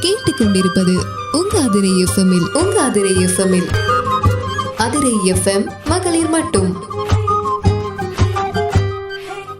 நீங்கள் கேட்டுக்கொண்டிருப்பது உங்க அதிரை எஃப்எம்மில் உங்க அதிரை எஃப்எம்மில் அதிரை எஃப்எம் மகளிர் மட்டும்.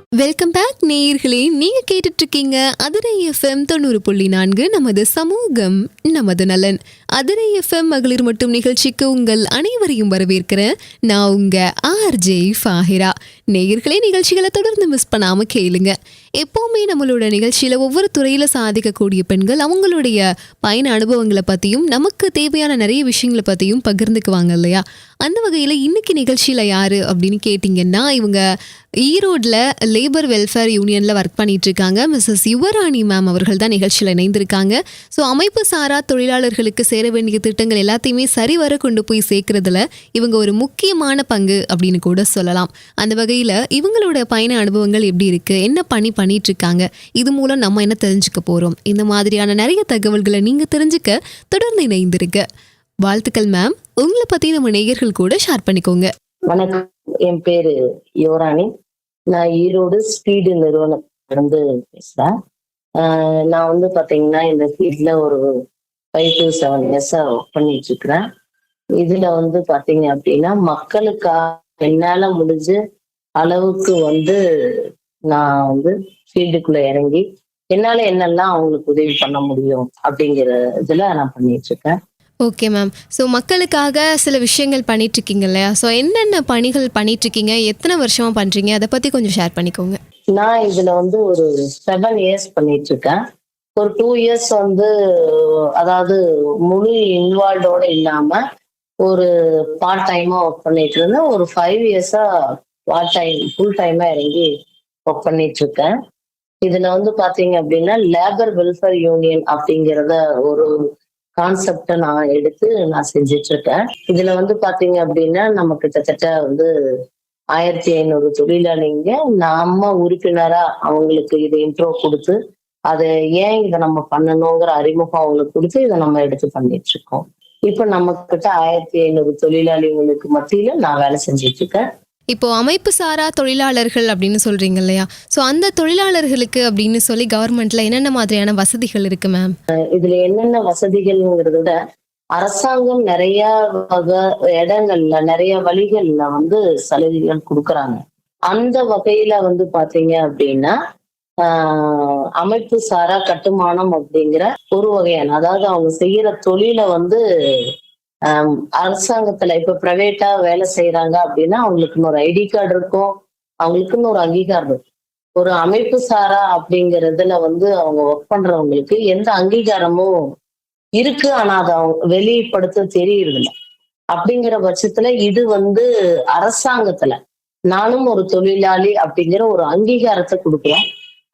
வெல்கம் பேக் நேயர்களே. நீங்க கேட்டுட்டு இருக்கீங்க அதிரை எஃப்எம் தொண்ணூறு புள்ளி நான்கு நமது சமூகம் நமது நலன். அதிரை எஃப்எம் மகளிர் மட்டும் நிகழ்ச்சிக்கு உங்கள் அனைவரையும் வரவேற்கிறேன் நான் உங்க ஆர்ஜே ஃபாஹிரா நேயர்களே நிகழ்ச்சிகளை தொடர்ந்து மிஸ் பண்ணாம கேளுங்க. எப்போவுமே நம்மளோட நிகழ்ச்சியில ஒவ்வொரு துறையில சாதிக்கக்கூடிய பெண்கள் அவங்களுடைய பயண அனுபவங்களை பத்தியும் நமக்கு தேவையான நிறைய விஷயங்களை பத்தியும் பகிர்ந்துக்குவாங்க இல்லையா? அந்த வகையில இன்னைக்கு நிகழ்ச்சியில யாரு அப்படின்னு கேட்டிங்கன்னா இவங்க ஈரோட்ல லேபர் வெல்ஃபேர் யூனியன்ல ஒர்க் பண்ணிட்டு இருக்காங்க மிஸ்ஸஸ் யுவராணி மேம் அவர்கள் தான் நிகழ்ச்சியில் இணைந்திருக்காங்க. ஸோ அமைப்பு சாரா தொழிலாளர்களுக்கு சேர வேண்டிய திட்டங்கள் எல்லாத்தையுமே சரிவர கொண்டு போய் சேர்க்கறதுல இவங்க ஒரு முக்கியமான பங்கு அப்படின்னு கூட சொல்லலாம். அந்த வகையில இவங்களோட பயண அனுபவங்கள் எப்படி இருக்கு? என்ன பணி பண்ணிட்டு இருக்காங்க இது மூலம் நம்ம என்ன தெரிஞ்சுக்க போறோம்? இந்த மாதிரியான நிறைய தகவல்களை நீங்க தெரிஞ்சுக்க தொடர்ந்து இணைந்திருக்க வாழ்த்துக்கள் மேம் உங்களை பத்தி நம்ம நேயர்கள் கூட ஷேர் பண்ணிக்கோங்க. வணக்கம். என் பேரு யுவராணி நான் ஈரோடு ஸ்பீடு நிறுவனத்திலிருந்து பேசுறேன். ஆஹ் நான் வந்து பாத்தீங்கன்னா இந்த ஃபீல்ட்ல ஒரு ஃபைவ் டு செவன் இயர்ஸா ஒர்க் பண்ணிட்டு இருக்கிறேன் இதுல வந்து பாத்தீங்க அப்படின்னா மக்களுக்காக என்னால முடிஞ்ச அளவுக்கு வந்து நான் வந்து ஃபீல்டுக்குள்ள இறங்கி என்னால என்னெல்லாம் அவங்களுக்கு உதவி பண்ண முடியும் அப்படிங்கிற இதுல நான் பண்ணிட்டு இருக்கேன் ஓகே மேம் ஸோ மக்களுக்காக சில விஷயங்கள் பண்ணிட்டு இருக்கீங்க இல்லையா? ஸோ என்னென்ன பணிகள் பண்ணிட்டு இருக்கீங்க எத்தனை வருஷமா பண்றீங்க? அதை பத்தி கொஞ்சம் ஷேர் பண்ணிக்கோங்க. நான் இதுல வந்து ஒரு செவன் இயர்ஸ் பண்ணிட்டு இருக்கேன் ஒரு டூ இயர்ஸ் வந்து அதாவது முழு இன்வால்வோட இல்லாம ஒரு பார்ட் டைமா ஒர்க் பண்ணிட்டு இருந்தேன். ஒரு ஃபைவ் இயர்ஸா பார்ட் டைம் ஃபுல் டைமா இறங்கி ஒர்க் பண்ணிட்டு இருக்கேன். இதுல வந்து பாத்தீங்க அப்படின்னா லேபர் வெல்ஃபேர் யூனியன் அப்படிங்கிறத ஒரு கான்செப்டை நான் எடுத்து நான் செஞ்சிட்டு இருக்கேன். இதுல வந்து பாத்தீங்க அப்படின்னா நம்ம கிட்டத்தட்ட வந்து ஆயிரத்தி ஐநூறு தொழிலாளிங்க நம்ம உறுப்பினரா அவங்களுக்கு இதை இன்ட்ரோ கொடுத்து அதை ஏன் இதை நம்ம பண்ணணுங்கிற அறிமுகம் அவங்களுக்கு கொடுத்து இதை நம்ம எடுத்து பண்ணிட்டு இருக்கோம் இப்ப நம்ம கிட்ட ஆயிரத்தி ஐநூறு தொழிலாளிகளுக்கு மத்தியில நான் வேலை செஞ்சுட்டு இருக்கேன் இப்போ அமைப்பு சாரா தொழிலாளர்கள் அப்படின்னு சொல்றீங்க இல்லையா? ஸோ அந்த தொழிலாளர்களுக்கு அப்படின்னு சொல்லி கவர்மெண்ட்ல என்னென்ன மாதிரியான வசதிகள் இருக்கு மேம் இதுல என்னென்ன வசதிகள்ங்கிறத விட அரசாங்கம் நிறைய வகை இடங்கள்ல நிறைய வழிகள்ல வந்து சலுகைகள் கொடுக்கறாங்க. அந்த வகையில வந்து பாத்தீங்க அப்படின்னா அமைப்பு சாரா கட்டுமானம் அப்படிங்கிற ஒரு வகையான அதாவது அவங்க செய்யற தொழிலை வந்து ஆஹ் அரசாங்கத்துல இப்ப பிரைவேட்டா வேலை செய்யறாங்க அப்படின்னா அவங்களுக்குன்னு ஒரு ஐடி கார்டு இருக்கும் அவங்களுக்குன்னு ஒரு அங்கீகாரம் இருக்கும். ஒரு அமைப்பு சாரா அப்படிங்கறதுல வந்து அவங்க ஒர்க் பண்றவங்களுக்கு எந்த அங்கீகாரமும் இருக்கு ஆனா அதை அவங்க வெளிப்படுத்த தெரியுறது இல்ல அப்படிங்கிற பட்சத்துல இது வந்து அரசாங்கத்துல நானும் ஒரு தொழிலாளி அப்படிங்கிற ஒரு அங்கீகாரத்தை கொடுக்குறோம்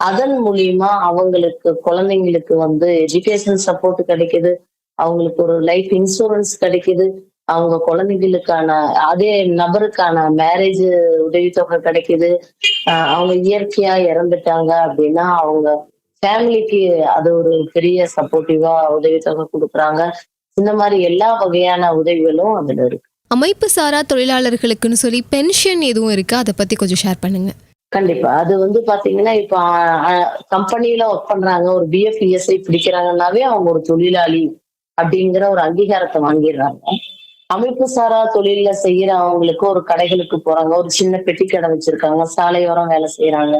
அதன் மூலியமா அவங்களுக்கு குழந்தைங்களுக்கு வந்து எஜுகேஷன் சப்போர்ட் கிடைக்குது. அவங்களுக்கு ஒரு லைஃப் இன்சூரன்ஸ் கிடைக்குது. அவங்க குழந்தைகளுக்கான அதே நபருக்கான மேரேஜ் உதவித்தொகை கிடைக்குது. ஆஹ் அவங்க இயற்கையா இறந்துட்டாங்க அப்படின்னா அவங்க ஃபேமிலிக்கு அது ஒரு பெரிய சப்போர்ட்டிவா உதவித்தொகை கொடுக்குறாங்க. இந்த மாதிரி எல்லா வகையான உதவிகளும் அதுல இருக்கு. அமைப்பு சாரா தொழிலாளர்களுக்குன்னு சொல்லி பென்ஷன் எதுவும் இருக்கு? அதை பத்தி கொஞ்சம் ஷேர் பண்ணுங்க. கண்டிப்பா. அது வந்து பாத்தீங்கன்னா இப்ப கம்பெனில ஒர்க் பண்றாங்க. ஒரு பிஎஃப் இஎஸ்ஐ பிடிக்கிறாங்கன்னாவே அவங்க ஒரு தொழிலாளி அப்படிங்கிற ஒரு அங்கீகாரத்தை வாங்கிடுறாங்க. அமைப்பு சாரா தொழில செய்யற அவங்களுக்கு ஒரு கடைகளுக்கு போறாங்க. ஒரு சின்ன பெட்டி கடை வச்சிருக்காங்க. சாலையோரம் வேலை செய்யறாங்க.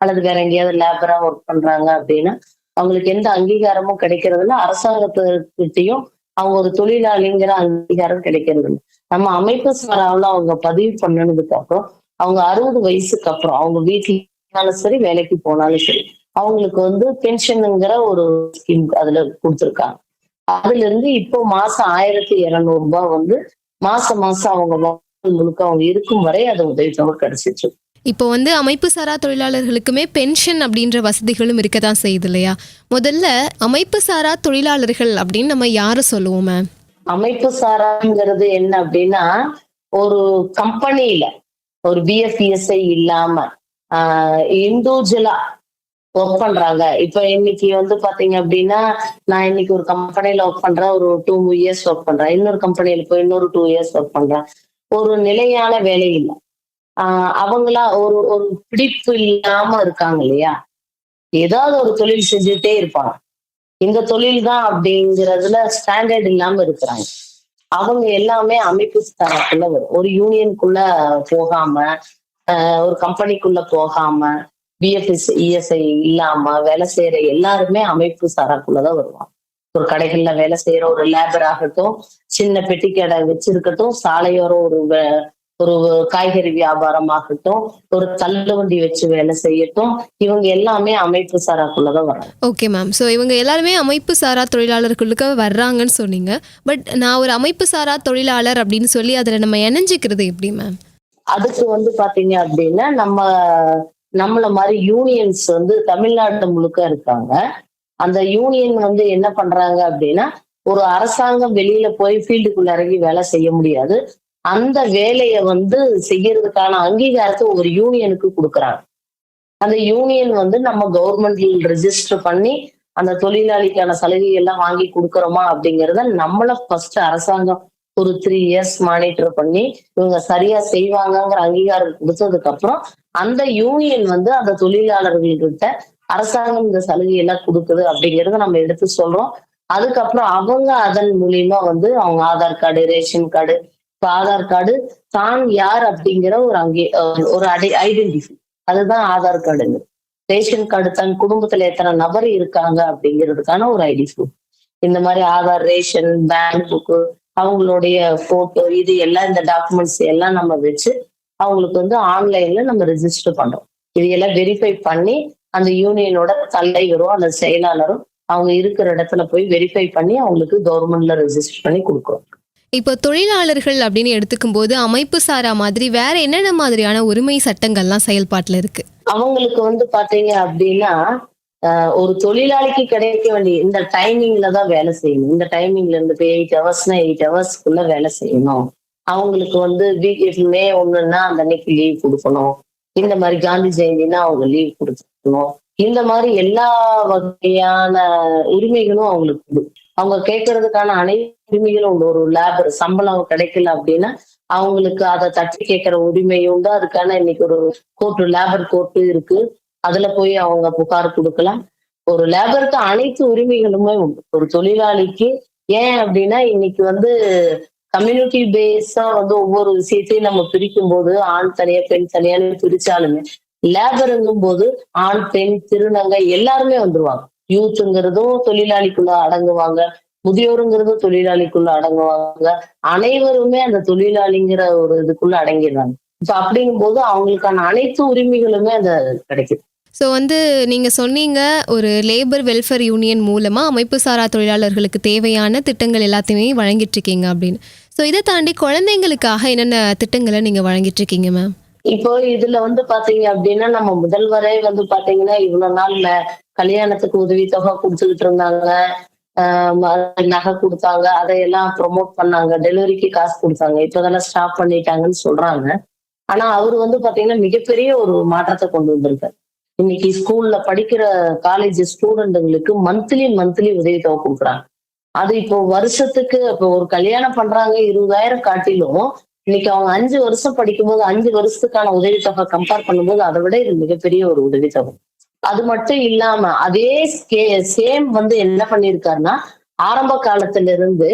அல்லது வேற எங்கேயாவது லேபரா ஒர்க் பண்றாங்க அப்படின்னா அவங்களுக்கு எந்த அங்கீகாரமும் கிடைக்கிறதுல அரசாங்கத்துக்கிட்டையும் அவங்க ஒரு தொழிலாளிங்கிற அங்கீகாரம் கிடைக்கிறது இல்லை. நம்ம அமைப்பு சாராவில் அவங்க பதிவு பண்ணனதுக்கு அப்புறம் அவங்க அறுபது வயசுக்கு அப்புறம் அவங்க வீட்டுல சரி வேலைக்கு போனாலும் சரி அவங்களுக்கு வந்து பென்ஷனுங்கிற ஒரு ஸ்கீம் அதுல கொடுத்துருக்காங்க. அதுல இருந்து இப்போ மாசம் ஆயிரத்தி இருநூறு ரூபாய் வந்து மாசம் மாசம் அவங்க முழுக்க அவங்க இருக்கும் வரை அது உதவித்தொகை இருக்கு. இப்போ வந்து அமைப்பு சாரா தொழிலாளர்களுக்குமே பென்ஷன் அப்படின்ற வசதிகளும் இருக்க தான் செய்யுது இல்லையா? முதல்ல அமைப்பு சாரா தொழிலாளர்கள் அப்படின்னு நம்ம யாரை சொல்லுவோம் அமைப்பு சாராங்கிறது என்ன அப்படின்னா ஒரு கம்பெனியில ஒரு பிஎஃப்இஎஸ்ஐ இல்லாம இண்டிவிஜுவலா ஒர்க் பண்றாங்க. இப்ப இன்னைக்கு வந்து பாத்தீங்க அப்படின்னா நான் இன்னைக்கு ஒரு கம்பெனில ஒர்க் பண்றேன். ஒரு டூ இயர்ஸ் ஒர்க் பண்றேன். இன்னொரு கம்பெனில போய் இன்னொரு டூ இயர்ஸ் ஒர்க் பண்றேன். ஒரு நிலையான வேலை இல்லை. ஆஹ் அவங்களா ஒரு ஒரு பிடிப்பு இல்லாம இருக்காங்க இல்லையா? ஏதாவது ஒரு தொழில் செஞ்சுட்டே இருப்பாங்க. இந்த தொழில் தான் அப்படிங்கிறதுல ஸ்டாண்டர்ட் இல்லாம இருக்கிறாங்க. அவங்க எல்லாமே அமைப்பு தரப்புல வரும். ஒரு யூனியனுக்குள்ள போகாம ஆஹ் ஒரு கம்பெனிக்குள்ள போகாம பிஎஃப்எஸ் இஎஸ்ஐ இல்லாம வேலை செய்யற எல்லாருமே அமைப்பு சாராக்குள்ளதான் வருவாங்க. ஒரு கடைகள்ல வேலை செய்யற ஒரு லேபர் ஆகட்டும் சின்ன பெட்டி கடை வச்சிருக்கட்டும் சாலையோரம் ஒரு ஒரு காய்கறி வியாபாரம் ஆகட்டும் ஒரு தள்ளுவண்டி வச்சு வேலை செய்யட்டும் இவங்க எல்லாமே அமைப்பு சாராக்குள்ளதான் வராங்க. ஓகே மேம் ஸோ இவங்க எல்லாருமே அமைப்பு சாரா தொழிலாளர்களுக்கு வர்றாங்கன்னு சொன்னீங்க. பட் நான் ஒரு அமைப்பு சாரா தொழிலாளர் அப்படின்னு சொல்லி அதில் நம்ம இணைஞ்சிக்கிறது எப்படி மேம் அதுக்கு வந்து பாத்தீங்க அப்படின்னா நம்ம நம்மள மாதிரி யூனியன்ஸ் வந்து தமிழ்நாடு முழுக்க இருக்காங்க. அந்த யூனியன் வந்து என்ன பண்றாங்க அப்படின்னா ஒரு அரசாங்கம் வெளியில போய் ஃபீல்டுக்குள்ள இறங்கி வேலை செய்ய முடியாது. அந்த வேலையை வந்து செய்யறதுக்கான அங்கீகாரத்தை ஒரு யூனியனுக்கு கொடுக்குறாங்க. அந்த யூனியன் வந்து நம்ம கவர்மெண்ட்ல ரெஜிஸ்டர் பண்ணி அந்த தொழிலாளிக்கான சலுகை எல்லாம் வாங்கி கொடுக்குறோமா அப்படிங்கிறத நம்மள ஃபர்ஸ்ட் அரசாங்கம் ஒரு த்ரீ இயர்ஸ் மானிட்டர் பண்ணி இவங்க சரியா செய்வாங்கங்கிற அங்கீகாரம் கொடுத்ததுக்கு அப்புறம் அந்த யூனியன் வந்து அந்த தொழிலாளர்கள்கிட்ட அரசாங்கம் இந்த சலுகை எல்லாம் கொடுக்குது அப்படிங்கறத நம்ம எடுத்து சொல்றோம். அதுக்கப்புறம் அவங்க அதன் மூலியமா வந்து அவங்க ஆதார் கார்டு ரேஷன் கார்டு இப்போ ஆதார் கார்டு தான் யார் அப்படிங்கிற ஒரு அங்கே ஒரு அடை ஐடென்டிஃபை அதுதான் ஆதார் கார்டுங்க. ரேஷன் கார்டு தன் குடும்பத்துல எத்தனை நபர் இருக்காங்க அப்படிங்கிறதுக்கான ஒரு ஐடி ப்ரூஃப். இந்த மாதிரி ஆதார் ரேஷன் பேங்க் புக்கு அவங்களுடைய போட்டோ இது எல்லாம் இந்த டாக்குமெண்ட்ஸ் எல்லாம் நம்ம வச்சு அவங்களுக்கு வந்து ஆன்லைன்ல நம்ம ரெஜிஸ்டர் பண்றோம். இது எல்லாம் வெரிஃபை பண்ணி அந்த யூனியனோட தலைவரும் அந்த செயலாளரும் அவங்க இருக்கிற இடத்துல போய் வெரிஃபை பண்ணி அவங்களுக்கு கவர்மெண்ட்ல ரெஜிஸ்டர் பண்ணி கொடுக்குறோம். இப்போ தொழிலாளர்கள் அப்படின்னு எடுத்துக்கும் போது அமைப்பு சாரா மாதிரி வேற என்னென்ன மாதிரியான உரிமை சட்டங்கள்லாம் செயல்பாட்டில் இருக்கு? அவங்களுக்கு வந்து பாத்தீங்க அப்படின்னா ஆஹ் ஒரு தொழிலாளிக்கு கிடைக்க வேண்டிய இந்த டைமிங்ல தான் வேலை செய்யணும். இந்த டைமிங்ல இருந்து இப்போ எயிட் ஹவர்ஸ்னா எயிட் ஹவர்ஸ்க்குள்ள வேலை செய்யணும். அவங்களுக்கு வந்து வீக் மே ஒண்ணுன்னா அந்த அன்னைக்கு லீவ் கொடுக்கணும். இந்த மாதிரி காந்தி ஜெயந்தினா அவங்க லீவ் கொடுக்கணும். இந்த மாதிரி எல்லா வகையான உரிமைகளும் அவங்களுக்கு அவங்க கேட்கறதுக்கான அனைத்து உரிமைகளும் உண்டு ஒரு லேபர் சம்பளம் கிடைக்கல அப்படின்னா அவங்களுக்கு அதை தட்டி கேட்கிற உரிமை உண்டு. அதுக்கான இன்னைக்கு ஒரு கோர்ட்டு லேபர் கோர்ட்டு இருக்கு. அதுல போய் அவங்க புகார் கொடுக்கலாம். ஒரு லேபருக்கு அனைத்து உரிமைகளுமே உண்டு. ஒரு தொழிலாளிக்கு ஏன் அப்படின்னா இன்னைக்கு வந்து கம்யூனிட்டி பேஸா வந்து ஒவ்வொரு விஷயத்தையும் நம்ம பிரிக்கும் போது ஆண் தனியா பெண் தனியான்னு பிரிச்சாலுமே லேபருங்கும் போது ஆண் பெண் திருநங்கை எல்லாருமே வந்துருவாங்க. யூத்துங்கிறதும் தொழிலாளிக்குள்ள அடங்குவாங்க. முதியோருங்கிறதும் தொழிலாளிக்குள்ள அடங்குவாங்க. அனைவருமே அந்த தொழிலாளிங்கிற ஒரு இதுக்குள்ள அடங்கிடுறாங்க. இப்ப அப்படிங்கும்போது அவங்களுக்கான அனைத்து உரிமைகளுமே அந்த கிடைக்குது. ஸோ வந்து நீங்கள் சொன்னீங்க ஒரு லேபர் வெல்ஃபேர் யூனியன் மூலமாக அமைப்பு சாரா தொழிலாளர்களுக்கு தேவையான திட்டங்கள் எல்லாத்தையுமே வழங்கிட்டு இருக்கீங்க அப்படின்னு. ஸோ இதை தாண்டி குழந்தைங்களுக்காக என்னென்ன திட்டங்களை நீங்கள் வழங்கிட்டு இருக்கீங்க மேம் இப்போ இதுல வந்து பாத்தீங்க அப்படின்னா நம்ம முதல்வரே வந்து பாத்தீங்கன்னா இவ்வளவு நாள்ல கல்யாணத்துக்கு உதவி தொகை கொடுத்துக்கிட்டு இருந்தாங்க. நகை கொடுத்தாங்க. அதையெல்லாம் ப்ரொமோட் பண்ணாங்க. டெலிவரிக்கு காசு கொடுத்தாங்க. இப்போதெல்லாம் ஸ்டாப் பண்ணிட்டாங்கன்னு சொல்றாங்க. ஆனா அவர் வந்து பாத்தீங்கன்னா மிகப்பெரிய ஒரு மாற்றத்தை கொண்டு வந்திருக்காரு. இன்னைக்கு ஸ்கூல்ல படிக்கிற காலேஜ் ஸ்டூடெண்ட்டுங்களுக்கு மந்த்லி மந்த்லி உதவித்தொகை கொடுக்குறாங்க. அது இப்போ வருஷத்துக்கு இப்போ ஒரு கல்யாணம் பண்றாங்க இருபதாயிரம் காட்டிலும் இன்னைக்கு அவங்க அஞ்சு வருஷம் படிக்கும்போது அஞ்சு வருஷத்துக்கான உதவித்தொகை கம்பேர் பண்ணும்போது அதை விட இது மிகப்பெரிய ஒரு உதவித்தொகை அது மட்டும் இல்லாம அதே சேம் வந்து என்ன பண்ணிருக்காருன்னா ஆரம்ப காலத்துல இருந்து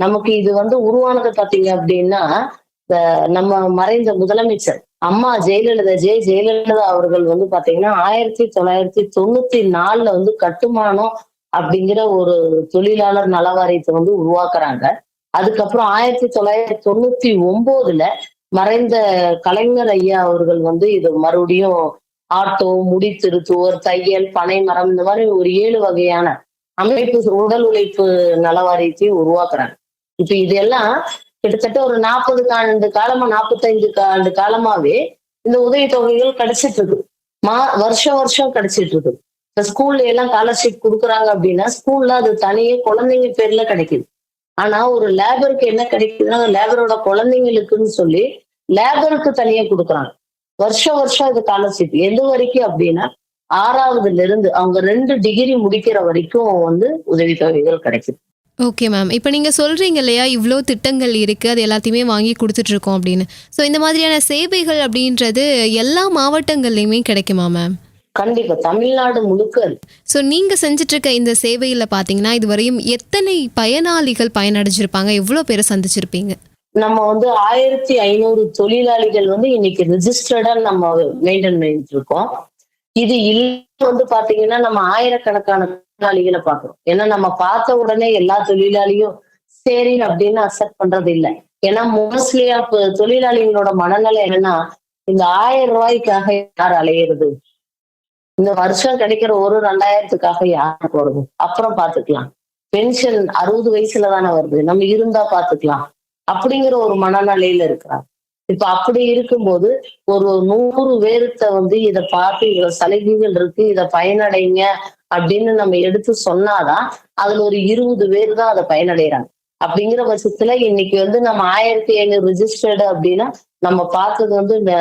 நமக்கு இது வந்து உருவானது பாத்தீங்க அப்படின்னா இந்த நம்ம மறைந்த முதலமைச்சர் அம்மா ஜெயலலிதா ஜெய ஜெயலலிதா அவர்கள் வந்து பாத்தீங்கன்னா ஆயிரத்தி தொள்ளாயிரத்தி தொண்ணூத்தி நாலுல வந்து கட்டுமானம் அப்படிங்கிற ஒரு தொழிலாளர் நலவாரியத்தை வந்து உருவாக்குறாங்க. அதுக்கப்புறம் ஆயிரத்தி தொள்ளாயிரத்தி தொண்ணூத்தி ஒன்பதுல மறைந்த கலைஞர் ஐயா அவர்கள் வந்து இது மறுபடியும் ஆட்டோ முடி திருத்துவோர் தையல் பனை மரம் இந்த மாதிரி ஒரு ஏழு வகையான அமைப்பு உடல் உழைப்பு நலவாரியத்தை உருவாக்குறாங்க. இப்ப இதெல்லாம் கிட்டத்தட்ட ஒரு நாற்பது ஆண்டு காலமா நாற்பத்தைந்து ஆண்டு காலமாவே இந்த உதவி தொகைகள் கிடைச்சிட்டு இருக்கு. மா வருஷம் வருஷம் கிடைச்சிட்டு இருக்கு. இப்ப ஸ்கூல்ல எல்லாம் ஸ்காலர்ஷிப் கொடுக்குறாங்க அப்படின்னா ஸ்கூல்ல அது தனியே குழந்தைங்க பேர்ல கிடைக்குது. ஆனா ஒரு லேபருக்கு என்ன கிடைக்குதுன்னா லேபரோட குழந்தைங்களுக்குன்னு சொல்லி லேபருக்கு தனியா கொடுக்குறாங்க. வருஷம் வருஷம் இது ஸ்காலர்ஷிப் எது வரைக்கும் அப்படின்னா ஆறாவதுல இருந்து அவங்க ரெண்டு டிகிரி முடிக்கிற வரைக்கும் வந்து உதவித்தொகைகள் கிடைக்குது. ஓகே மேம் இப்போ நீங்கள் சொல்கிறீங்க இல்லையா இவ்வளோ திட்டங்கள் இருக்குது அது எல்லாத்தையுமே வாங்கி கொடுத்துட்ருக்கோம் அப்படின்னு. ஸோ இந்த மாதிரியான சேவைகள் அப்படின்றது எல்லா மாவட்டங்கள்லையுமே கிடைக்குமா மேம் கண்டிப்பா. தமிழ்நாடு முழுக்க. ஸோ நீங்க செஞ்சுட்டு இருக்க இந்த சேவையில பாத்தீங்கன்னா இதுவரையும் எத்தனை பயனாளிகள் பயனடைஞ்சிருப்பாங்க? எவ்வளோ பேரை சந்திச்சிருப்பீங்க? நம்ம வந்து ஆயிரத்தி ஐநூறு தொழிலாளிகள் வந்து இன்னைக்கு ரிஜிஸ்டர்டா நம்ம மெயின்டைன் பண்ணிட்டு இருக்கோம். இது இல்ல வந்து பாத்தீங்கன்னா நம்ம ஆயிரக்கணக்கான தொழிலாளிகளை பார்க்கிறோம். ஏன்னா நம்ம பார்த்த உடனே எல்லா தொழிலாளியும் சரி அப்படின்னு அக்செப்ட் பண்றது இல்லை. ஏன்னா மோஸ்ட்லி அப்ப தொழிலாளிகளோட மனநிலை என்னன்னா இந்த ஆயிரம் ரூபாய்க்காக யார் அலையிறது? இந்த வருஷம் கிடைக்கிற ஒரு ரெண்டாயிரத்துக்காக யார் போறது? அப்புறம் பாத்துக்கலாம். பென்ஷன் அறுபது வயசுல தானே வருது. நம்ம இருந்தா பாத்துக்கலாம். அப்படிங்கிற ஒரு மனநிலையில இருக்கிறாங்க இப்ப அப்படி இருக்கும்போது ஒரு நூறு பேருத்த வந்து இதை பார்த்து இவ்வளவு சலுகைகள் இருக்கு இதை பயனடைங்க அப்படின்னு நம்ம எடுத்து சொன்னாதான் அதுல ஒரு இருபது பேர் தான் அதை பயனடைறாங்க அப்படிங்கிற பட்சத்துல இன்னைக்கு வந்து நம்ம ஆயிரத்தி ஐநூறு ரிஜிஸ்டர்டு அப்படின்னா நம்ம பார்த்தது வந்து இந்த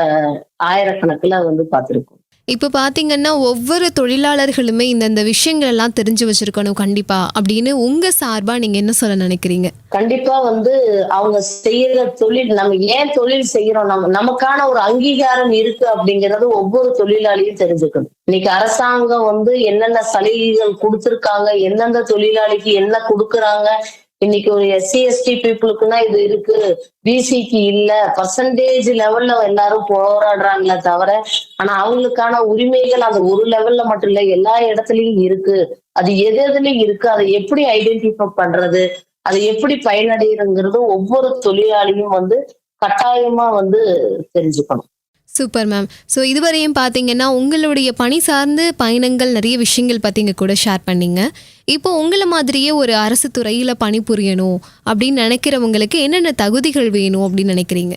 ஆயிரக்கணக்குல வந்து பார்த்துருக்கோம். இப்போ பார்த்தீங்கன்னா ஒவ்வொரு தொழிலாளர்களுமே இந்தந்த விஷயங்கள் எல்லாம் தெரிஞ்சு வச்சிருக்கணும் கண்டிப்பா அப்படின்னு உங்க சார்பா நீங்க என்ன சொல்ல நினைக்கிறீங்க? கண்டிப்பா வந்து அவங்க செய்யற தொழில் நம்ம ஏன் தொழில் செய்யறோம்? நம்ம நமக்கான ஒரு அங்கீகாரம் இருக்கு அப்படிங்கறது ஒவ்வொரு தொழிலாளியும் தெரிஞ்சுக்கணும். இன்னைக்கு அரசாங்கம் வந்து என்னென்ன சலுகைகள் கொடுத்திருக்காங்க எந்தெந்த தொழிலாளிக்கு என்ன கொடுக்குறாங்க இன்னைக்கு ஒரு எஸ்சி எஸ்டி பீப்புளுக்குன்னா இது இருக்கு. பிசிக்கு இல்ல. பர்சன்டேஜ் லெவல்ல எல்லாரும் போராடுறாங்களே தவிர ஆனா அவங்களுக்கான உரிமைகள் அந்த ஒரு லெவல்ல மட்டும் இல்ல எல்லா இடத்துலயும் இருக்கு. அது எது எதுலயும் இருக்கு. அதை எப்படி ஐடென்டிஃபை பண்றது? அதை எப்படி பயனடைகிறங்கிறது ஒவ்வொரு தொழிலாளியும் வந்து கட்டாயமா வந்து தெரிஞ்சுக்கணும். சூப்பர் மேம் ஸோ இதுவரையும் பார்த்தீங்கன்னா உங்களுடைய பணி சார்ந்து பயணங்கள் நிறைய விஷயங்கள் பற்றி இங்கே கூட ஷேர் பண்ணீங்க. இப்போ உங்களை மாதிரியே ஒரு அரசு துறையில் பணிபுரியணும் அப்படின்னு நினைக்கிறவங்களுக்கு என்னென்ன தகுதிகள் வேணும் அப்படின்னு நினைக்கிறீங்க?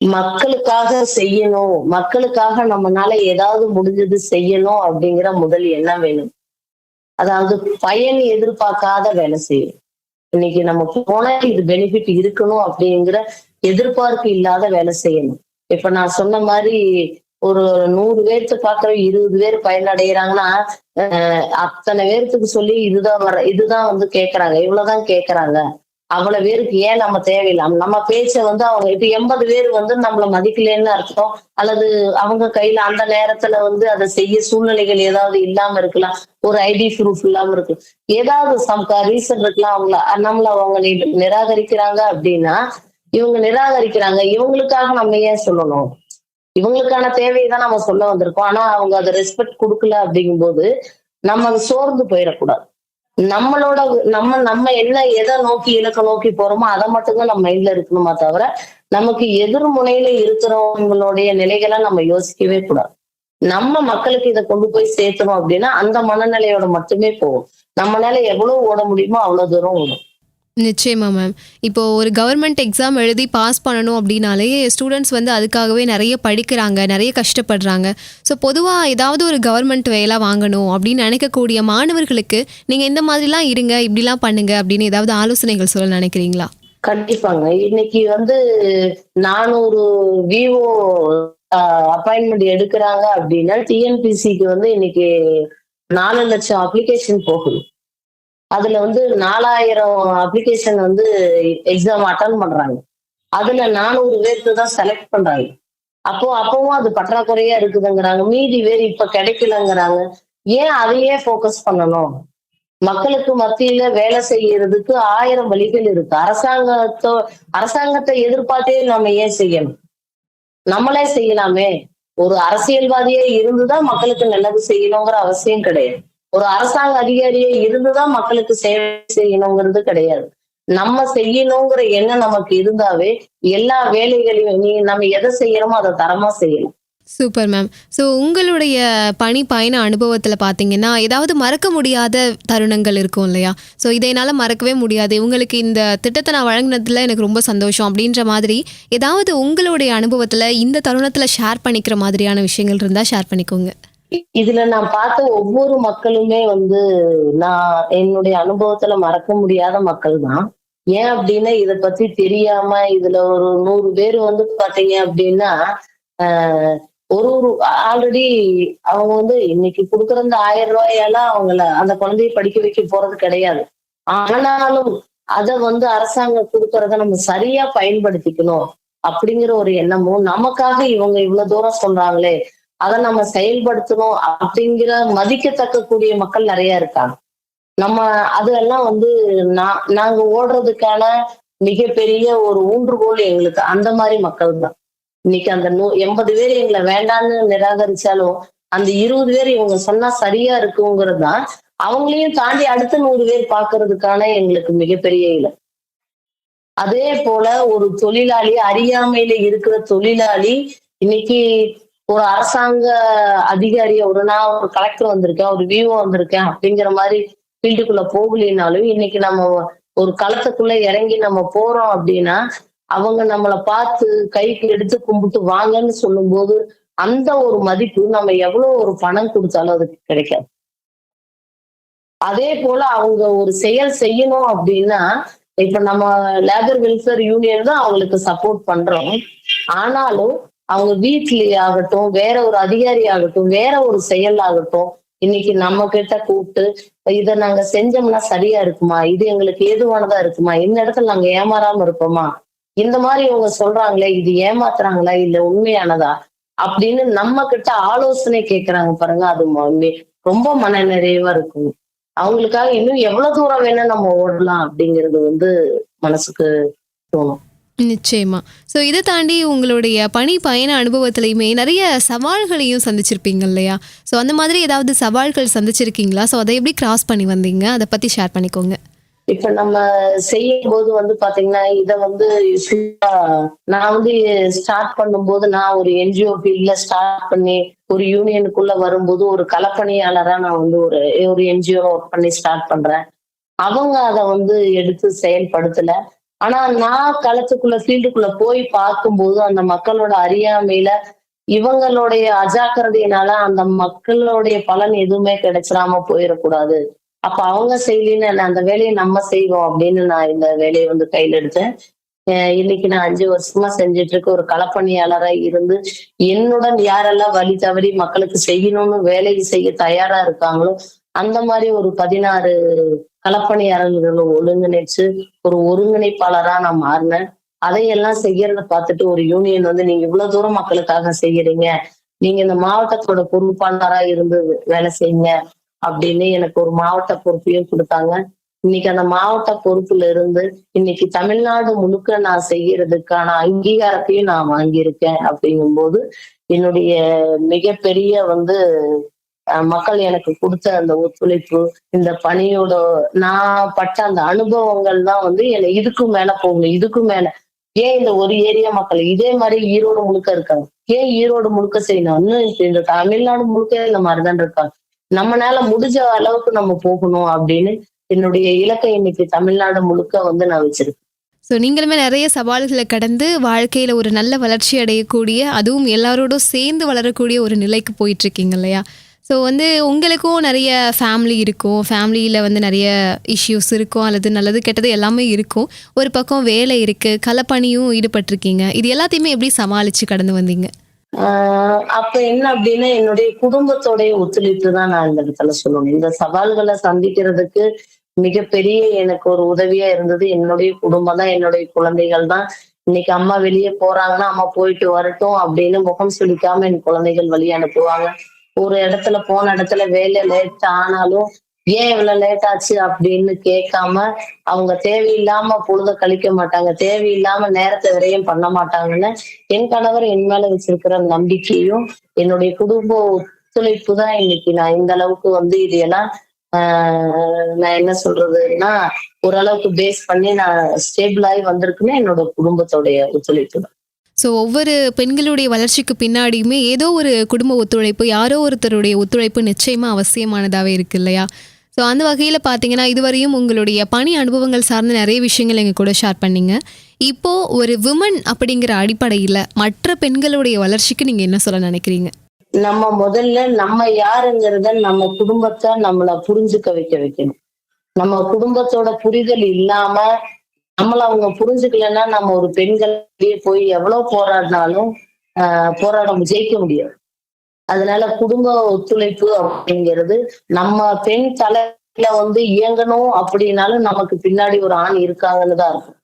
மக்களுக்காக செய்யணும். மக்களுக்காக நம்மனால ஏதாவது முடிஞ்சது செய்யணும் அப்படிங்கிற முதல் எண்ணம் வேணும். அதாவது பயன் எதிர்பார்க்காத வேலை செய்யணும். இன்னைக்கு நம்ம போனா இது பெனிஃபிட் இருக்கணும் அப்படிங்கிற எதிர்பார்ப்பு இல்லாத வேலை செய்யணும். இப்ப நான் சொன்ன மாதிரி ஒரு நூறு பேர்த்து பாக்குற இருபது பேர் பயனடைகிறாங்கன்னா அத்தனை பேர்த்துக்கு சொல்லி இதுதான் வர இதுதான் வந்து கேக்குறாங்க. இவ்வளவுதான் கேக்குறாங்க. அவ்வளவு பேருக்கு ஏன் நம்ம தேவையில்லாம நம்ம பேச்ச வந்து அவங்க இப்ப எண்பது பேர் வந்து நம்மள மதிக்கலன்னு அர்த்தம். அல்லது அவங்க கையில அந்த நேரத்துல வந்து அதை செய்ய சூழ்நிலைகள் ஏதாவது இல்லாம இருக்கலாம். ஒரு ஐடி ப்ரூஃப் இல்லாம இருக்கு ஏதாவது சம் ரீசன் இருக்கலாம். அவங்கள நம்மள அவங்க நிராகரிக்கிறாங்க அப்படின்னா இவங்க நிராகரிக்கிறாங்க. இவங்களுக்காக நம்ம ஏன் சொல்லணும்? இவங்களுக்கான தேவையை தான் நம்ம சொல்ல வந்திருக்கோம். ஆனா அவங்க அதை ரெஸ்பெக்ட் கொடுக்கல அப்படிங்கும்போது நம்ம அது சோர்ந்து போயிடக்கூடாது. நம்மளோட நம்ம நம்ம என்ன எதை நோக்கி இலக்க நோக்கி போறோமோ அதை மட்டும்தான் நம்ம மைண்ட்ல இருக்கணுமா தவிர நமக்கு எதிர்முனையில இருக்கிறவங்களுடைய நிலைகளை நம்ம யோசிக்கவே கூடாது. நம்ம மக்களுக்கு இதை கொண்டு போய் சேர்த்தணும் அப்படின்னா அந்த மனநிலையோட மட்டுமே போகும். நம்மளால எவ்வளவு ஓட முடியுமோ அவ்வளவு தூரம் ஓடும். நிச்சயமா மேம் இப்போ ஒரு கவர்மெண்ட் எக்ஸாம் எழுதி பாஸ் பண்ணணும் அப்படின்னாலே ஸ்டூடெண்ட்ஸ் வந்து அதுக்காகவே நிறைய படிக்கிறாங்க நிறைய கஷ்டப்படுறாங்க. ஸோ பொதுவாக ஏதாவது ஒரு கவர்மெண்ட் வேலை வாங்கணும் அப்படின்னு நினைக்கக்கூடிய மாணவர்களுக்கு நீங்கள் இந்த மாதிரிலாம் இருங்க இப்படிலாம் பண்ணுங்க அப்படின்னு ஏதாவது ஆலோசனைகள் சொல்ல நினைக்கிறீங்களா? கண்டிப்பாங்க. இன்னைக்கு வந்து நானூறு விவோ அப்பாயின்மெண்ட் எடுக்கிறாங்க அப்படின்னா டிஎன்பிசிக்கு வந்து இன்னைக்கு நாலு லட்சம் அப்ளிகேஷன் போகுது. அதுல வந்து நாலாயிரம் அப்ளிகேஷன் வந்து எக்ஸாம் அட்டன் பண்றாங்க. அதுல நானூறு பேருக்கு தான் செலக்ட் பண்றாங்க. அப்போ அப்பவும் அது பற்றாக்குறையா இருக்குதுங்கிறாங்க. மீதி பேர் இப்ப கிடைக்கலங்கிறாங்க. ஏன் அதையே போக்கஸ் பண்ணணும்? மக்களுக்கு மத்தியில வேலை செய்யறதுக்கு ஆயிரம் வழிகள் இருக்கு. அரசாங்கத்தோ அரசாங்கத்தை எதிர்பார்த்தே நம்ம ஏன் செய்யணும்? நம்மளே செய்யலாமே. ஒரு அரசியல்வாதியே இருந்துதான் மக்களுக்கு நல்லது செய்யணுங்கிற அவசியம் கிடையாது. ஒரு அரசாங்க அதிகாரியே இருந்துதான் மக்களுக்கு சேவை செய்யணுங்கிறது கிடையாது. நம்ம செய்யணுங்கிற எண்ணம் நமக்கு இருந்தாவே எல்லா வேலைகளையும் நீ நம்ம எதை செய்யறோமோ அதை தரமா செய்யணும். Super ma'am. ஸோ உங்களுடைய பணி பயண அனுபவத்தில் பார்த்தீங்கன்னா ஏதாவது மறக்க முடியாத தருணங்கள் இருக்கும் இல்லையா? ஸோ இதை மறக்கவே முடியாது. உங்களுக்கு இந்த திட்டத்தை நான் வழங்கினதுல எனக்கு ரொம்ப சந்தோஷம். அப்படின்ற மாதிரி ஏதாவது உங்களுடைய அனுபவத்தில் இந்த தருணத்தில் ஷேர் பண்ணிக்கிற மாதிரியான விஷயங்கள் இருந்தால் ஷேர் பண்ணிக்கோங்க. இதுல நான் பார்த்த ஒவ்வொரு மக்களுமே வந்து நான் என்னுடைய அனுபவத்துல மறக்க முடியாத மக்கள் தான் ஏன் அப்படின்னா இத பத்தி தெரியாம இதுல ஒரு நூறு பேர் வந்து பாத்தீங்க அப்படின்னா ஆஹ் ஒரு ஒரு ஆல்ரெடி அவங்க வந்து இன்னைக்கு கொடுக்குற இந்த ஆயிரம் ரூபாயெல்லாம் அவங்கள அந்த குழந்தைய படிக்க வைக்க போறது கிடையாது. ஆனாலும் அத வந்து அரசாங்கம் கொடுக்கறத நம்ம சரியா பயன்படுத்திக்கணும் அப்படிங்கிற ஒரு எண்ணமும் நமக்காக இவங்க இவ்வளவு தூரம் சொல்றாங்களே அதை நம்ம செயல்படுத்தணும் அப்படிங்கிற மதிக்கத்தக்கக்கூடிய மக்கள் நிறைய இருக்காங்க. நம்ம அதெல்லாம் வந்து நான் நாங்க ஓடுறதுக்கான மிகப்பெரிய ஒரு ஊன்றுகோல் எங்களுக்கு அந்த மாதிரி மக்கள் தான் இன்னைக்கு அந்த நூ எண்பது பேர் எங்களை வேண்டான்னு நிராகரிச்சாலும் அந்த இருபது பேர் இவங்க சொன்னா சரியா இருக்குங்கிறது தான் அவங்களையும் தாண்டி அடுத்த நூறு பேர் பாக்குறதுக்கான எங்களுக்கு மிகப்பெரிய இலம் அதே போல ஒரு தொழிலாளி அறியாமையில இருக்கிற தொழிலாளி இன்னைக்கு ஒரு அரசாங்க அதிகாரிய ஒரு நான் ஒரு கலெக்டர் வந்திருக்கேன் ஒரு விஓ வந்திருக்கேன் அப்படிங்கிற மாதிரி ஃபீல்டுக்குள்ள போகலினாலும் இன்னைக்கு நம்ம ஒரு களத்துக்குள்ள இறங்கி நம்ம போறோம் அப்படின்னா அவங்க நம்மளை பார்த்து கைக்கு எடுத்து கும்பிட்டு வாங்கன்னு சொல்லும்போது அந்த ஒரு மதிப்பு நம்ம எவ்வளவு ஒரு பணம் கொடுத்தாலும் அதுக்கு கிடைக்காது. அதே போல அவங்க ஒரு செயல் செய்யணும் அப்படின்னா இப்ப நம்ம லேபர் வெல்ஃபேர் யூனியன் தான் அவங்களுக்கு சப்போர்ட் பண்றோம். ஆனாலும் அவங்க வீட்லயே ஆகட்டும் வேற ஒரு அதிகாரி ஆகட்டும் வேற ஒரு செயல் ஆகட்டும் இன்னைக்கு நம்ம கிட்ட கூப்பிட்டு இதை நாங்க செஞ்சோம்னா சரியா இருக்குமா? இது எங்களுக்கு ஏதுவானதா இருக்குமா? இந்த இடத்துல நாங்க ஏமாறாம இருப்போமா? இந்த மாதிரி இவங்க சொல்றாங்களே இது ஏமாத்துறாங்களா? இல்ல உண்மையானதா? அப்படின்னு நம்ம கிட்ட ஆலோசனை கேக்குறாங்க பாருங்க அது ம- ரொம்ப மன நிறைவா இருக்கும். அவங்களுக்காக இன்னும் எவ்வளவு தூரம் வேணா நம்ம ஓடலாம் அப்படிங்கிறது வந்து மனசுக்கு தோணும். நிச்சயமா. ஸோ இதை தாண்டி உங்களுடைய பணி பயண அனுபவத்திலையுமே நிறைய சவால்களையும் சந்திச்சிருப்பீங்க இல்லையா? ஸோ அந்த மாதிரி ஏதாவது சவால்கள் சந்திச்சிருக்கீங்களா? ஸோ அதை எப்படி கிராஸ் பண்ணி வந்தீங்க? அதை பத்தி ஷேர் பண்ணிக்கோங்க. இப்ப நம்ம செய்யும் போது வந்து பாத்தீங்கன்னா இத வந்து நான் வந்து ஸ்டார்ட் பண்ணும்போது நான் ஒரு என்ஜிஓ ஃபீல்ட்ல ஸ்டார்ட் பண்ணி ஒரு யூனியனுக்குள்ள வரும்போது ஒரு கலப்பணியாளரா நான் வந்து ஒரு ஒரு என்ஜிஓ ஒர்க் பண்ணி ஸ்டார்ட் பண்றேன். அவங்க அதை வந்து எடுத்து செயல்படுத்தல. ஆனா நான் களத்துக்குள்ள ஃபீல்டுக்குள்ள போய் பார்க்கும்போது அந்த மக்களோட அறியாமையில இவங்களுடைய அஜாக்கிரதையினால அந்த மக்களுடைய பலன் எதுவுமே கிடைச்சிடாம போயிடக்கூடாது அப்ப அவங்க செய்யலின்னு அந்த வேலையை நம்ம செய்வோம் அப்படின்னு நான் இந்த வேலையை வந்து கையில எடுத்தேன். அஹ் இன்னைக்கு நான் அஞ்சு வருஷமா செஞ்சுட்டு இருக்க ஒரு களப்பணியாளரா இருந்து என்னுடன் யாரெல்லாம் வழி தவறி மக்களுக்கு செய்யணும்னு வேலைக்கு செய்ய தயாரா இருக்காங்களோ அந்த மாதிரி ஒரு பதினாறு களப்பணியாளர்களை ஒழுங்கிணைச்சு ஒரு ஒருங்கிணைப்பாளரா நான் மாறினேன். அதையெல்லாம் செய்யறத பார்த்துட்டு ஒரு யூனியன் வந்து நீங்க இவ்வளவு தூரம் மக்களுக்காக செய்யறீங்க. நீங்க இந்த மாவட்டத்தோட பொறுப்பாளரா இருந்து வேலை செய்யுங்க அப்படின்னு எனக்கு ஒரு மாவட்ட பொறுப்பையும் கொடுத்தாங்க. இன்னைக்கு அந்த மாவட்ட பொறுப்புல இருந்து இன்னைக்கு தமிழ்நாடு முழுக்க நான் செய்யறதுக்கான அங்கீகாரத்தையும் நான் வாங்கியிருக்கேன் அப்படிங்கும்போது என்னுடைய மிகப்பெரிய வந்து மக்கள் எனக்கு கொடுத்த அந்த ஒத்துழைப்பு இந்த பணியோட நான் பட்ட அந்த அனுபவங்கள் தான் வந்து என்னை இதுக்கும் மேல போகணும் இதுக்கும் மேல. ஏன் இந்த ஒரு ஏரியா மக்கள்? இதே மாதிரி ஈரோடு முழுக்க இருக்காங்க. ஏன் ஈரோடு முழுக்க செய்யணும்? இந்த தமிழ்நாடு முழுக்க இந்த மாதிரிதான் இருக்காங்க. நம்மனால முடிஞ்ச அளவுக்கு நம்ம போகணும் அப்படின்னு என்னுடைய இலக்கை இன்னைக்கு தமிழ்நாடு முழுக்க வந்து நான் வச்சிருக்கேன். ஸோ நீங்களுமே நிறைய சவால்களை கடந்து வாழ்க்கையில் ஒரு நல்ல வளர்ச்சி அடையக்கூடிய அதுவும் எல்லாரோடும் சேர்ந்து வளரக்கூடிய ஒரு நிலைக்கு போயிட்டு இருக்கீங்க இல்லையா? ஸோ வந்து உங்களுக்கும் நிறைய ஃபேமிலி இருக்கும். ஃபேமிலியில் வந்து நிறைய இஷ்யூஸ் இருக்கும். அல்லது நல்லது கெட்டது எல்லாமே இருக்கும். ஒரு பக்கம் வேலை இருக்குது களப்பணியும் ஈடுபட்டிருக்கீங்க. இது எல்லாத்தையுமே எப்படி சமாளித்து கடந்து வந்தீங்க? ஆஹ் அப்ப என்ன அப்படின்னா என்னுடைய குடும்பத்தோடைய ஒத்துழைப்பு தான் நான் இந்த இடத்துல சொல்லணும். இந்த சவால்களை சந்திக்கிறதுக்கு மிகப்பெரிய எனக்கு ஒரு உதவியா இருந்தது. என்னுடைய குடும்பம் தான் என்னுடைய குழந்தைகள் தான். இன்னைக்கு அம்மா வெளியே போறாங்கன்னா அம்மா போயிட்டு வரட்டும் அப்படின்னு முகம் சுளிக்காம என் குழந்தைகள் வழி அனுப்புவாங்க. ஒரு இடத்துல போன இடத்துல வேலை லேட் ஆனாலும் ஏன் இவ்வளவு லேட் ஆச்சு அப்படின்னு கேட்காம அவங்க தேவையில்லாம பொழுத கழிக்க மாட்டாங்க. தேவையில்லாம நேரத்தை விரையும் பண்ண மாட்டாங்கன்னு என் கணவர் என் மேல வச்சிருக்கிற நம்பிக்கையும் என்னுடைய குடும்ப ஒத்துழைப்பு தான் இன்னைக்கு நான் இந்த அளவுக்கு வந்து இது எல்லாம் நான் என்ன சொல்றதுன்னா ஓரளவுக்கு பேஸ் பண்ணி நான் ஸ்டேபிள் ஆகி வந்திருக்குன்னா என்னோட குடும்பத்தோடைய ஒத்துழைப்பு தான். ஸோ ஒவ்வொரு பெண்களுடைய வளர்ச்சிக்கு பின்னாடியுமே ஏதோ ஒரு குடும்ப ஒத்துழைப்பு யாரோ ஒருத்தருடைய ஒத்துழைப்பு நிச்சயமாக அவசியமானதாகவே இருக்கு இல்லையா? ஸோ அந்த வகையில் பார்த்தீங்கன்னா இதுவரையும் உங்களுடைய பணி அனுபவங்கள் சார்ந்த நிறைய விஷயங்கள் எங்கள் கூட ஷேர் பண்ணிங்க. இப்போ ஒரு விமன் அப்படிங்கிற அடிப்படையில் மற்ற பெண்களுடைய வளர்ச்சிக்கு நீங்கள் என்ன சொல்ல நினைக்கிறீங்க? நம்ம முதல்ல நம்ம யாருங்கிறத நம்ம குடும்பத்தை நம்மளை புரிஞ்சுக்க வைக்க வைக்கணும். நம்ம குடும்பத்தோட புரிதல் இல்லாம நம்மள அவங்க புரிஞ்சுக்கலன்னா நம்ம ஒரு பெண்கள் போய் எவ்வளவு போராடினாலும் ஆஹ் போராட ஜெயிக்க முடியாது. அதனால குடும்ப ஒத்துழைப்பு அப்படிங்கிறது நம்ம பெண் தலையில வந்து இயங்கணும் அப்படின்னாலும் நமக்கு பின்னாடி ஒரு ஆண் இருக்காங்கன்னு தான் இருக்கும்.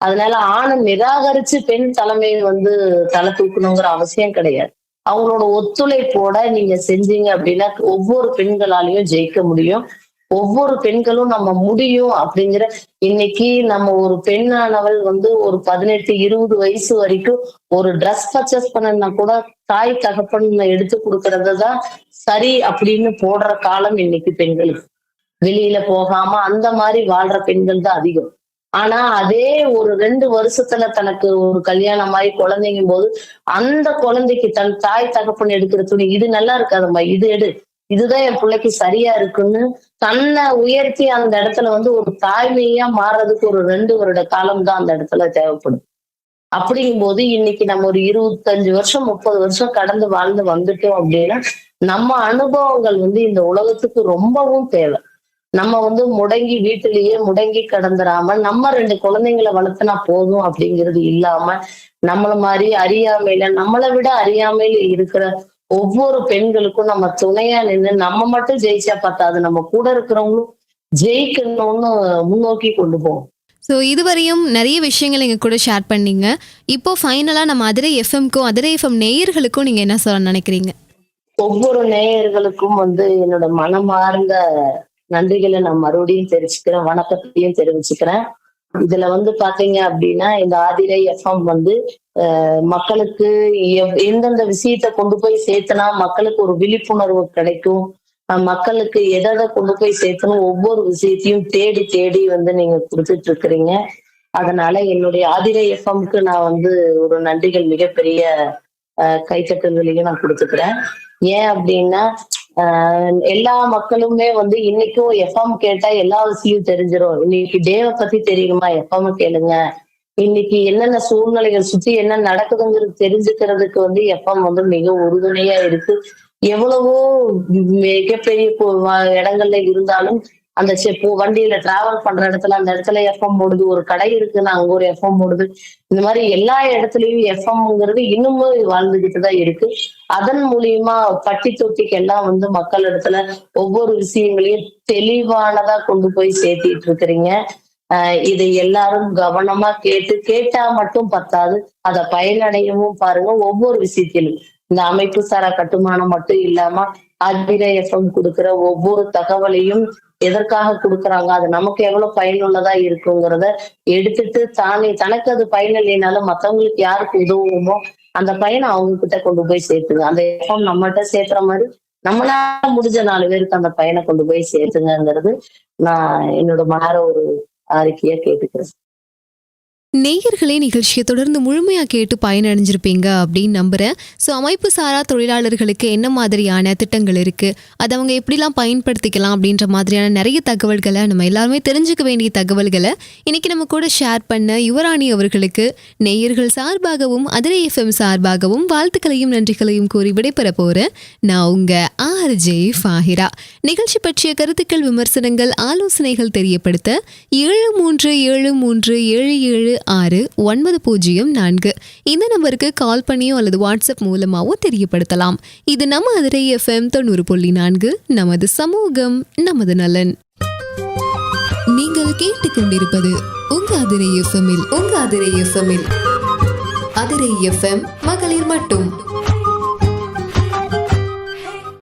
அதனால ஆணை நிராகரிச்சு பெண் தலைமையை வந்து தலை தூக்கணுங்கிற அவசியம் கிடையாது. அவங்களோட ஒத்துழைப்போட நீங்க செஞ்சீங்க அப்படின்னா ஒவ்வொரு பெண்களாலையும் ஜெயிக்க முடியும். ஒவ்வொரு பெண்களும் நம்ம முடியும் அப்படிங்கிற இன்னைக்கு நம்ம ஒரு பெண்ணானவள் வந்து ஒரு பதினெட்டு இருபது வயசு வரைக்கும் ஒரு ட்ரெஸ் பர்ச்சேஸ் பண்ணனா கூட தாய் தகப்பன் எடுத்து கொடுக்கறது தான் சரி அப்படின்னு போடுற காலம் இன்னைக்கு பெண்களுக்கு. வெளியில போகாம அந்த மாதிரி வாழ்ற பெண்கள் தான் அதிகம். ஆனா அதே ஒரு ரெண்டு வருஷத்துல தனக்கு ஒரு கல்யாணம் ஆகி குழந்தைங்கும் போது அந்த குழந்தைக்கு தன் தாய் தகப்பன் எடுக்கிற துணி இது நல்லா இருக்காதம்மா இது எடு. இதுதான் என் பிள்ளைக்கு சரியா இருக்குன்னு தன்னை உயர்த்தி அந்த இடத்துல வந்து ஒரு தாய்மையா மாறுறதுக்கு ஒரு ரெண்டு வருட காலம் தான் அந்த இடத்துல தேவைப்படும். அப்படிங்கும்போது இன்னைக்கு நம்ம ஒரு இருபத்தஞ்சு வருஷம் முப்பது வருஷம் கடந்து வாழ்ந்து வந்துட்டோம் அப்படின்னா நம்ம அனுபவங்கள் வந்து இந்த உலகத்துக்கு ரொம்பவும் தேவை. நம்ம வந்து முடங்கி வீட்டிலேயே முடங்கி கிடந்துராம நம்ம ரெண்டு குழந்தைங்களை வளர்த்துனா போதும் அப்படிங்கிறது இல்லாம நம்மள மாதிரி அறியாமையில நம்மளை விட அறியாமையில இருக்கிற ஒவ்வொரு பெண்களுக்கும் நம்ம துணையா நின்று நம்ம மட்டும் ஜெயிச்சா பத்தாது. நம்ம கூட இருக்கிறவங்களும் ஜெயிக்கணும்னு முன்னோக்கி கொண்டு போவோம் ஸோ இதுவரையும் நிறைய விஷயங்கள் எங்கள் கூட ஷேர் பண்ணீங்க. இப்போ ஃபைனலாக நம்ம அதிரை எஃப்எம்க்கும் அதிரை எஃப்எம் நேயர்களுக்கும் நீங்கள் என்ன சொல்ல நினைக்கிறீங்க? ஒவ்வொரு நேயர்களுக்கும் வந்து என்னோட மனமார்ந்த நன்றிகளை நான் மறுபடியும் தெரிவிச்சுக்கிறேன் வணக்கத்தையும் தெரிவிச்சுக்கிறேன். இதுல வந்து பாத்தீங்க அப்படின்னா இந்த ஆதிரை எஃப்எம் வந்து மக்களுக்கு எந்தெந்த விஷயத்த கொண்டு போய் சேர்த்தனா மக்களுக்கு ஒரு விழிப்புணர்வு கிடைக்கும். மக்களுக்கு எதை கொண்டு போய் சேர்த்தணும் ஒவ்வொரு விஷயத்தையும் தேடி தேடி வந்து நீங்க கொடுத்துட்டு இருக்கிறீங்க அதனால என்னுடைய ஆதிரை எஃப்எம்க்கு நான் வந்து ஒரு நன்றிகள் மிகப்பெரிய அஹ், கைத்தட்டல்களையும் நான் கொடுத்துக்கிறேன். ஏன் அப்படின்னா எல்லா மக்களுமே வந்து இன்னைக்கும் எஃப்எம் கேட்டா எல்லா விஷயம் தெரிஞ்சிடும் இன்னைக்கு டேவை பத்தி தெரியுமா? எஃப்எம் கேளுங்க. இன்னைக்கு என்னென்ன சூழ்நிலைகள் சுத்தி என்ன நடக்குதுங்கிறது தெரிஞ்சுக்கிறதுக்கு வந்து எஃப்எம் வந்து மிக உறுதுணையா இருக்கு. எவ்வளவோ மிகப்பெரிய இடங்கள்ல இருந்தாலும் அந்த செ- வண்டியில டிராவல் பண்ற இடத்துல அந்த இடத்துல எஃப்எம் போடுது ஒரு கடை இருக்குன்னா அங்க ஒரு எஃப்எம் போடுது இந்த மாதிரி எல்லா இடத்துலயும் எஃப்எம்ங்கிறது இன்னுமும் வாழ்ந்துகிட்டு தான் இருக்கு. அதன் மூலியமா பட்டி தொட்டிக்கு எல்லாம் வந்து மக்கள் இடத்துல ஒவ்வொரு விஷயங்களையும் தெளிவானதா கொண்டு போய் சேர்த்திட்டு இருக்கிறீங்க. ஆஹ் இதை எல்லாரும் கவனமா கேட்டு கேட்டா மட்டும் பத்தாது. அதை பயனடையவும் பாருங்க. ஒவ்வொரு விஷயத்திலும் இந்த அமைப்பு சாரா கட்டுமானம் மட்டும் இல்லாம அதிர எஃப்எம் கொடுக்கிற ஒவ்வொரு தகவலையும் எதற்காக கொடுக்குறாங்க? அது நமக்கு எவ்வளவு பயனுள்ளதா இருக்குங்கிறத எடுத்துட்டு தானே தனக்கு அது பயன் இல்லைனாலும் மத்தவங்களுக்கு யாருக்கு உதவுமோ அந்த பயனை அவங்க கிட்ட கொண்டு போய் சேர்த்துங்க. அந்த எஃபம் நம்மகிட்ட சேர்த்துற மாதிரி நம்மளால முடிஞ்ச நாலு பேருக்கு அந்த பையனை கொண்டு போய் சேர்த்துங்கிறது நான் என்னோட மாற ஒரு அறிக்கையா கேட்டுக்கிறேன். நேயர்களே நிகழ்ச்சியை தொடர்ந்து முழுமையாக கேட்டு பயனடைஞ்சிருப்பீங்க அப்படின்னு நம்புகிறேன் ஸோ அமைப்பு சாரா தொழிலாளர்களுக்கு என்ன மாதிரியான திட்டங்கள் இருக்குது அதை அவங்க எப்படிலாம் பயன்படுத்திக்கலாம் அப்படின்ற மாதிரியான நிறைய தகவல்களை நம்ம எல்லாருமே தெரிஞ்சுக்க வேண்டிய தகவல்களை இன்னைக்கு நம்ம கூட ஷேர் பண்ண யுவராணி அவர்களுக்கு நேயர்கள் சார்பாகவும் அதிரை எஃப்எம் சார்பாகவும் வாழ்த்துக்களையும் நன்றிகளையும் கூறி விடைபெற போகிறேன் நான் உங்கள் ஆர்ஜே ஃபாஹிரா. நிகழ்ச்சி பற்றிய கருத்துக்கள் விமர்சனங்கள் ஆலோசனைகள் தெரியப்படுத்த ஏழு மூன்று ஏழு மூன்று ஏழு ஏழு ஆறு ஒன்பது பூஜ்ஜியம் நான்கு. இந்த நம்பருக்கு கால் பண்ணியோ அல்லது வாட்ஸ்அப் மூலமாவோ தெரியப்படுத்தலாம். இது நம்ம அதிரை எஃப்எம் தொண்ணூறு புள்ளி நான்கு நமது சமூகம் நமது நலன். நீங்கள் கேட்டுக்கொண்டிருப்பது உங்க அதிரை எஃப்எம்இல் உங்க அதிரை எஃப்எம்இல். அதிரை எஃப்எம் மகளிர் மட்டும்.